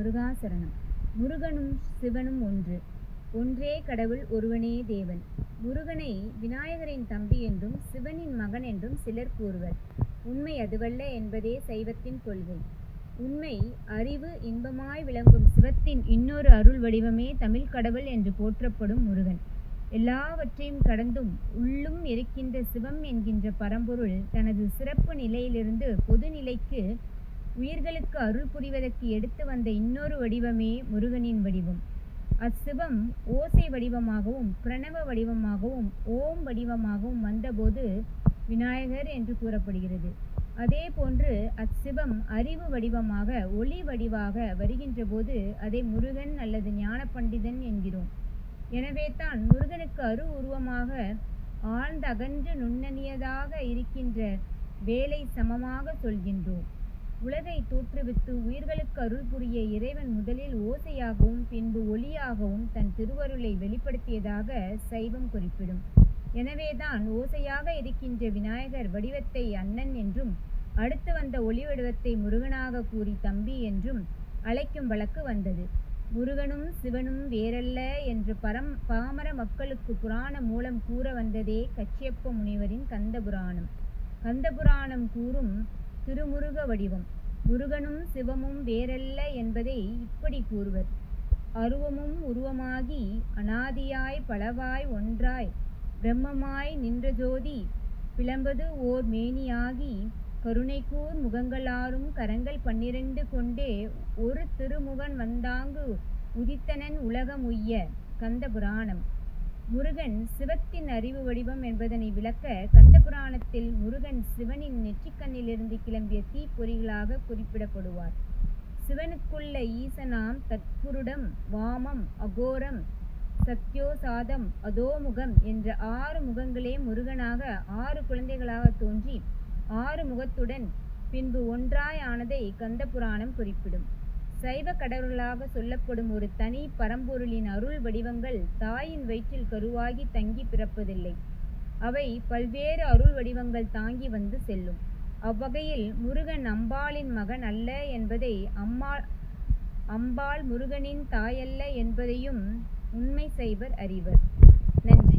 முருகாசரணம். முருகனும் சிவனும் ஒன்று. ஒன்றே கடவுள் ஒருவனே தேவன். முருகனை விநாயகரின் தம்பி என்றும் சிவனின் மகன் என்றும் சிலர் கூறுவர். உண்மை அதுவல்ல என்பதே சைவத்தின் கொள்கை. உண்மை அறிவு இன்பமாய் விளங்கும் சிவத்தின் இன்னொரு அருள் வடிவமே தமிழ் கடவுள் என்று போற்றப்படும் முருகன். எல்லாவற்றையும் கடந்தும் உள்ளும் இருக்கின்ற சிவம் என்கின்ற பரம்பொருள் தனது சிறப்பு நிலையிலிருந்து பொது நிலைக்கு உயிர்களுக்கு அருள் புரிவதற்கு எடுத்து வந்த இன்னொரு வடிவமே முருகனின் வடிவம். அச்சிவம் ஓசை வடிவமாகவும் பிரணவ வடிவமாகவும் ஓம் வடிவமாகவும் வந்தபோது விநாயகர் என்று கூறப்படுகிறது. அதே போன்று அச்சிவம் அறிவு வடிவமாக ஒளி வடிவாக வருகின்ற போது அதை முருகன் அல்லது ஞான பண்டிதன் என்கிறோம். எனவே தான் முருகனுக்கு அரு உருவமாக ஆழ்ந்த அகன்று நுண்ணனியதாக இருக்கின்ற வேலை சமமாக சொல்கின்றோம். உலகை தோற்றுவித்து உயிர்களுக்கு அருள் புரிய இறைவன் முதலில் ஓசையாகவும் பின்பு ஒளியாகவும் தன் திருவருளை வெளிப்படுத்தியதாக சைவம் குறிப்பிடும். எனவேதான் ஓசையாக இருக்கின்ற விநாயகர் வடிவத்தை அண்ணன் என்றும் அடுத்து வந்த ஒளி வடிவத்தை முருகனாக கூறி தம்பி என்றும் அழைக்கும் வழக்கு வந்தது. முருகனும் சிவனும் வேறல்ல என்று பரம் பாமர மக்களுக்கு புராண மூலம் கூற வந்ததே கச்சியப்ப முனிவரின் கந்த புராணம் கந்த புராணம் கூறும் திருமுருக வடிவம். முருகனும் சிவமும் வேறல்ல என்பதை இப்படி கூறுவர். அருவமும் உருவமாகி அனாதியாய் பலவாய் ஒன்றாய் பிரம்மமாய் நின்ற ஜோதி பிளம்பது ஓர் மேனியாகி கருணைக்கூர் முகங்களாரும் கரங்கள் பன்னிரண்டு கொண்டே ஒரு திருமுகன் வந்தாங்கு உதித்தனன் உலகம் உய்ய கந்த புராணம் முருகன் சிவத்தின் அறிவு வடிவம் என்பதனை விளக்க கந்த புராணத்தில் முருகன் சிவனின் நெற்றிக்கண்ணிலிருந்து கிளம்பிய தீப்பொறிகளாக குறிப்பிடப்படுவார். சிவனுக்குள்ள ஈசனாம் தற்புருடம் வாமம் அகோரம் சத்யோசாதம் அதோமுகம் என்ற ஆறு முகங்களே முருகனாக ஆறு குழந்தைகளாக தோன்றி ஆறு முகத்துடன் பின்பு ஒன்றாய் ஆனதை கந்த புராணம் குறிப்பிடும். சைவ கடவுளாக சொல்லப்படும் ஒரு தனி பரம்பொருளின் அருள் வடிவங்கள் தாயின் வயிற்றில் கருவாகி தங்கி பிறப்பதில்லை. அவை பல்வேறு அருள் வடிவங்கள் தாங்கி வந்து செல்லும். அவ்வகையில் முருகன் அம்பாளின் மகன் அல்ல என்பதை அம்மா அம்பாள் முருகனின் தாயல்ல என்பதையும் உண்மை சைவர் அறிவர். நன்றி.